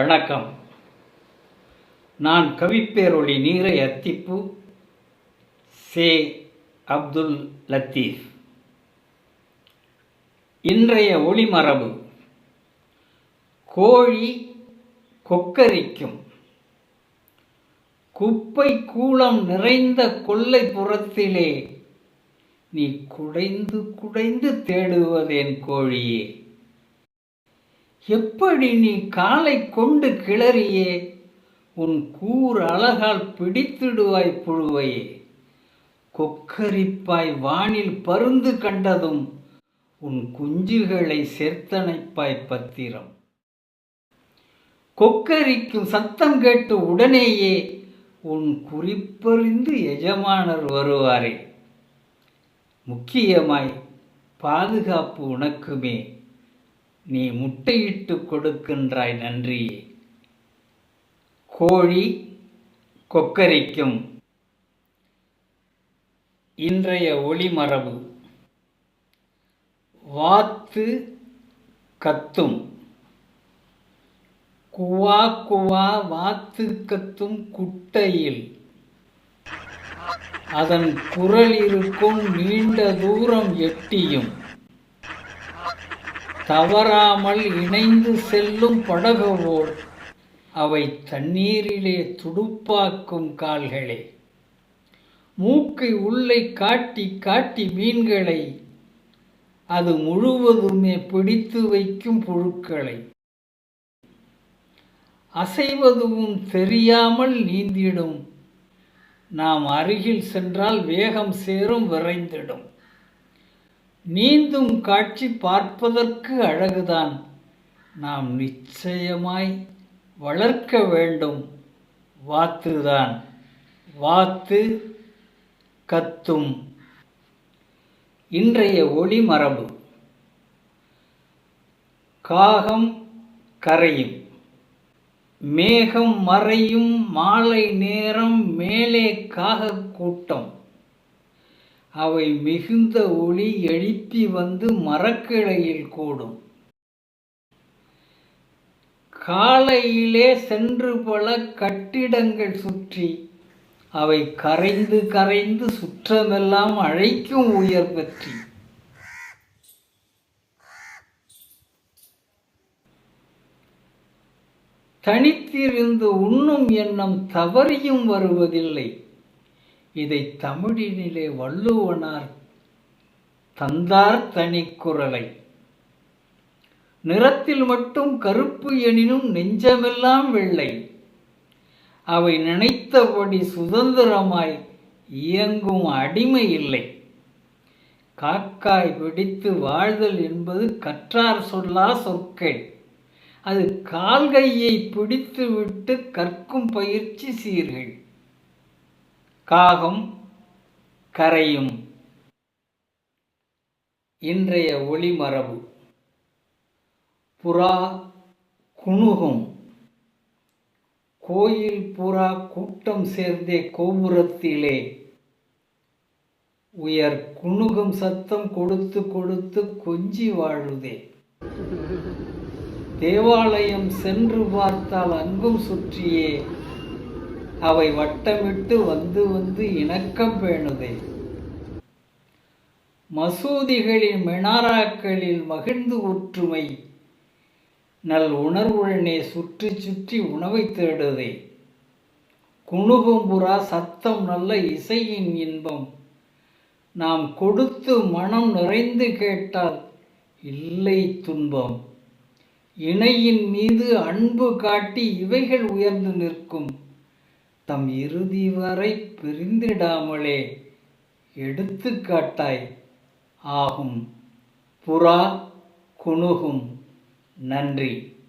வணக்கம். நான் கவிப்பேரொளி நீரை அத்திப்பு சே அப்துல் லத்தீஃப். இன்றைய ஒளிமரபு கோழி கொக்கரிக்கும். குப்பை கூளம் நிறைந்த கொல்லைப்புறத்திலே நீ குடைந்து குடைந்து தேடுவதேன் கோழியே. எப்படி நீ காலை கொண்டு கிளறியே? உன் கூர் அழகால் பிடித்திடுவாய் புழுவையே. கொக்கரிப்பாய் வானில் பருந்து கண்டதும் உன் குஞ்சுகளை சேர்த்தனைப்பாய் பத்திரம். கொக்கரிக்கும் சத்தம் கேட்டு உடனேயே உன் குறிப்பறிந்து எஜமானர் வருவாரே. முக்கியமாய் பாதுகாப்பு உனக்குமே. நீ முட்டையிட்டு கொடுக்கின்றாய் நன்றி. கோழி கொக்கரிக்கும். இன்றைய ஒளிமரபு வாத்து கத்தும். குவா குவா வாத்து கத்தும் குட்டையில். அதன் குரல் இருக்கும் நீண்ட தூரம் எட்டியும். தவறாமல் இணைந்து செல்லும் படகுவோல் அவை தண்ணீரிலே துடுப்பாக்கும் கால்களே. மூக்கை உள்ளே காட்டி காட்டி மீன்களை அது முழுவதுமே பிடித்து வைக்கும் புழுக்களை. அசைவதும் தெரியாமல் நீந்திடும். நாம் அருகில் சென்றால் வேகம் சேரும் விரைந்திடும். நீந்தும் காட்சி பார்ப்பதற்கு அழகுதான். நாம் நிச்சயமாய் வளர்க்க வேண்டும். வாத்துதான். வாத்து கத்தும். இன்றைய ஒளி மரபு. காகம் கரையும். மேகம் மறையும் மாலை நேரம் மேலே காக கூட்டம். அவை மிகுந்த ஒளி எழுப்பி வந்து மரக்கிளையில் கூடும். காலையிலே சென்று பல கட்டிடங்கள் சுற்றி அவை கரைந்து கரைந்து சுற்றமெல்லாம் அழைக்கும் உயர் பற்றி. தனித்திருந்து உண்ணும் எண்ணம் தவறியும் வருவதில்லை. இதை தமிழினிலே வள்ளுவனார் தந்தார் தனிக்குரலை நிறத்தில் மட்டும் கருப்பு எனினும் நெஞ்சமெல்லாம் வெள்ளை. அவை நினைத்தபடி சுதந்திரமாய் இயங்கும் அடிமை இல்லை. காக்காய் பிடித்து வாழ்தல் என்பது கற்றார் சொல்லா சொற்கள். அது கால்கையை பிடித்துவிட்டு கற்கும் பயிற்சி சீர்கள். காகம் கரையும். இன்றைய ஒளிமரபு. புறா குணுகும். கோயில் புறா கூட்டம் சேர்ந்தே கோபுரத்திலே. உயர் குணுகும் சத்தம் கொடுத்து கொடுத்து கொஞ்சி வாழுதே. தேவாலயம் சென்று பார்த்தால் அங்கும் சுற்றியே அவை வட்டமிட்டு வந்து வந்து இணக்கம் பேணுதே. மசூதிகளின் மினாராக்களில் மகிழ்ந்து ஒற்றுமை நல் உணர்வுடனே சுற்றி சுற்றி உணவை தேடுதே. குணுகும்புறா சத்தம் நல்ல இசையின் இன்பம் நாம் கொடுத்து மனம் நிறைந்து கேட்டால் இல்லை துன்பம். இணையின் மீது அன்பு காட்டி இவைகள் உயர்ந்து நிற்கும். தம் இறுதி வரை பிரிந்திடாமலே. எடுத்துக்காட்டாய் ஆகும். புறா குணுகும். நன்றி.